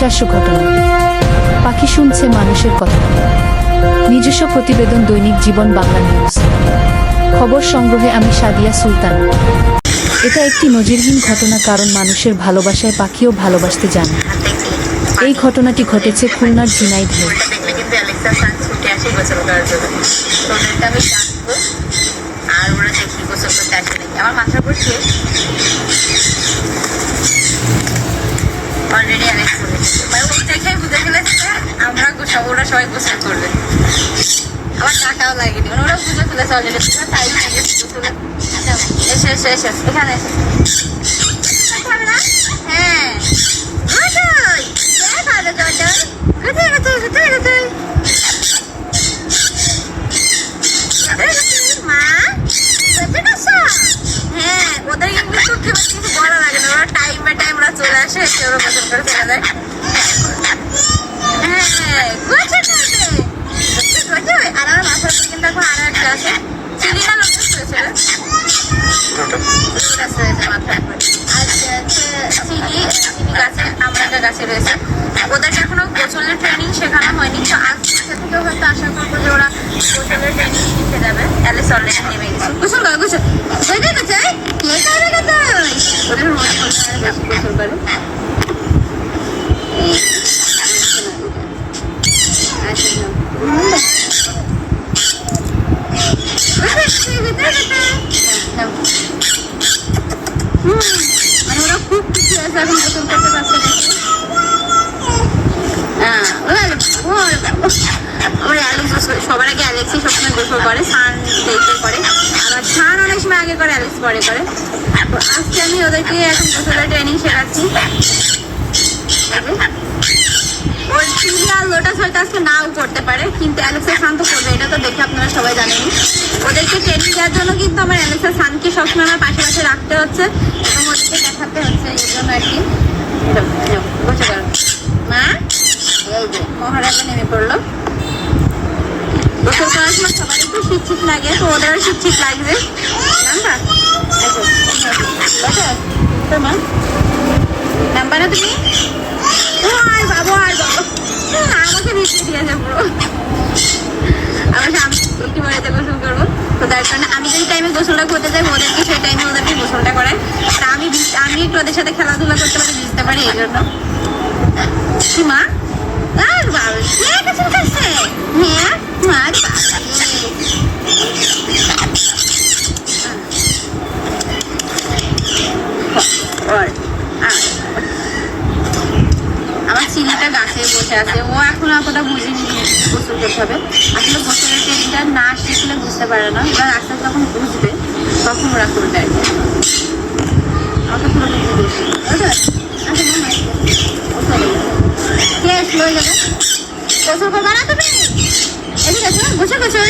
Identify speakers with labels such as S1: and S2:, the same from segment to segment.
S1: অবিশ্বাস্য ঘটনা। পাখি শুনছে মানুষের কথা। নিজস্ব প্রতিবেদন দৈনিক জীবন বাংলা নিউজ। খবর সংগ্রহে আমি সাদিয়া সুলতান। এটা একটি নজিরহীন ঘটনা কারণ মানুষের ভালোবাসায় পাখিও ভালোবাসতে জানে। এই ঘটনাটি ঘটেছে খুলনার ঝিনাইদহে।
S2: আর ওরা দেখি গোসল করতে আসে আমার মাথার উপর সবাই গোসল করবে আমার টাকাও লাগেনি। ওরা বুঝে ফেলেছে অলরেডি তাই লাগে গোসলে এসে এসে এসে। এখানে এসে। খাবে হ্যাঁ। গোসল কে খাবে গোসল কোথায় কোথায় কোথায় হ্যাঁ ওদের ইংলিশ করতে কিছু বলা লাগে না। ওরা টাইম বাই টাইম ওরা চলে আসে, এসে ওরা পছন্দ করে চলে যায়। হ্যাঁ রয়েছে। ওদের এখনও গোসলের ট্রেনিং শেখানো হয়নি, তো আজকে থেকে হয়তো আশা করব যে ওরা গোসলের ট্রেনিং শিখে যাবে। অ্যালিস অলরেডি নেমে গেছে। গোসল করে গোসল তো গেছে কে গোসল করে মানে ওরা খুব খুশি আছে এখন গোসল করতে পারছে দেখে হ্যাঁ, আমার অ্যালেক্স গোসল সবার আগে অ্যালেক্সই সবসময় গোসল করে সান করে। আবার সান অনেক সময় আগে করে অ্যালেক্স পরে করে। তো আজকে আমি ওদেরকে এখন গোসলের ট্রেনিং শেখাচ্ছি। লোটাস হয়তো আজকে নাও করতে পারে, কিন্তু অ্যালেক্সা শান্ত করবে, এটা তো দেখে আপনারা সবাই জানেন ওদেরকে ট্রেনিং দেওয়ার জন্য কিন্তু আমার অ্যালেক্সা সানকে সবসময় আমার পাশে পাশে রাখতে হচ্ছে এবং ওদেরকে দেখাতে হচ্ছে, এই জন্য আর কি। বসে। মা? এই যে মহারাজা নেমে পড়ল গোসল করার সময় সবার একটু শীত শীত লাগে, তো ওদেরও শীত শীত লাগবে। নাম্বার? না তুমি? আর বাবু, আর সামনে একটু গোসল করব। কারণে আমি টাইমে গোসলটা করতে ওদেরকে সেই টাইমে ওদেরকে গোসলটা আমি আমি একটু ওদের সাথে খেলাধুলা করতে পারি ভিজতে পারি, এই জন্য। কি মা আর বাবা কে গোসল করছে হ্যাঁ আর বাবা আর আমার ছেলেটা গাছে বসে আছে। ও এখন এতটা বুঝেনি গোসল করতে হবে। আসলে গোসলের ট্রেনিংটা না শিখলে বুঝতে পারে না। এবার আস্তে আস্তে যখন বুঝবে তখন ওরা করবে আর কি আমাকে পুরো বুঝে দিয়েছে আচ্ছা মনে হয় কে আসলো ওই জায়গায়? গোসল করবা না তুমি? এদিকে আসো গোসল গোসল।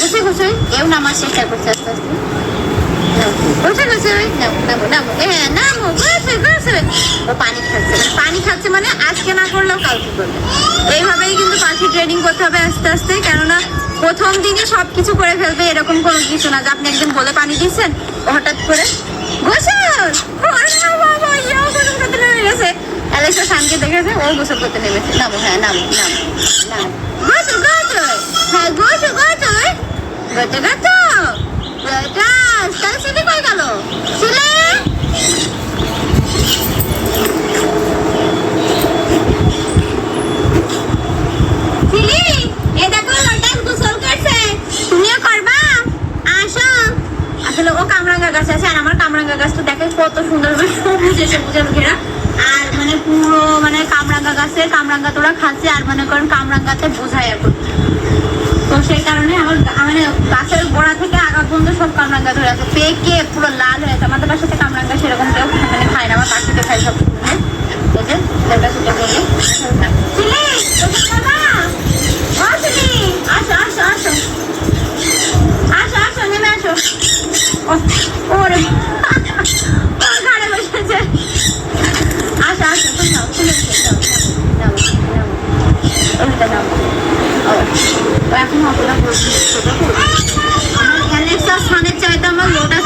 S2: গোসল গোসল। এও নামার চেষ্টা করছে। আস্তে আস্তে পানি খাচ্ছে মানে আজকে না করলেও এইভাবেই কিন্তু পাখি ট্রেনিং করতে হবে আস্তে আস্তে, কেননা প্রথম দিনই সব কিছু করে ফেলবে, এরকম কোনো কিছু না। যে আপনি একদিন বলে পানি দিয়েছেন ও হঠাৎ করে দেখেছে, ও গোসল করতে নেমেছে। নামো হ্যাঁ নামো নামো নামো। গোসল গোসল! হ্যাঁ গোসল গোসল! গেল। কত সুন্দর সবুজে সবুজে ঘেরা। আর মানে পুরো মানে কামরাঙ্গা গাছে, কামরাঙ্গা তোরা খাচ্ছে, আর মনে করেন কামরাঙ্গাতে বোঝায় এখন। তো সেই কারণে আমার মানে গাছের সব কামরাঙ্গা ধরে আছে পেকে পুরো লাল হয়ে আছে আমাদের বাসাতে কামরাঙ্গা সেরকম কেউ মানে খায় না আমার পাখিতে খাই সব সময়। এই যে, লেবুটা সেটা করলে। চিলি, গোসল করবা? ও চিলি, আসো, আসো, আসো। আসো, আসো, আসো। ওরে। আসো, এখন তো 开灯，开灯。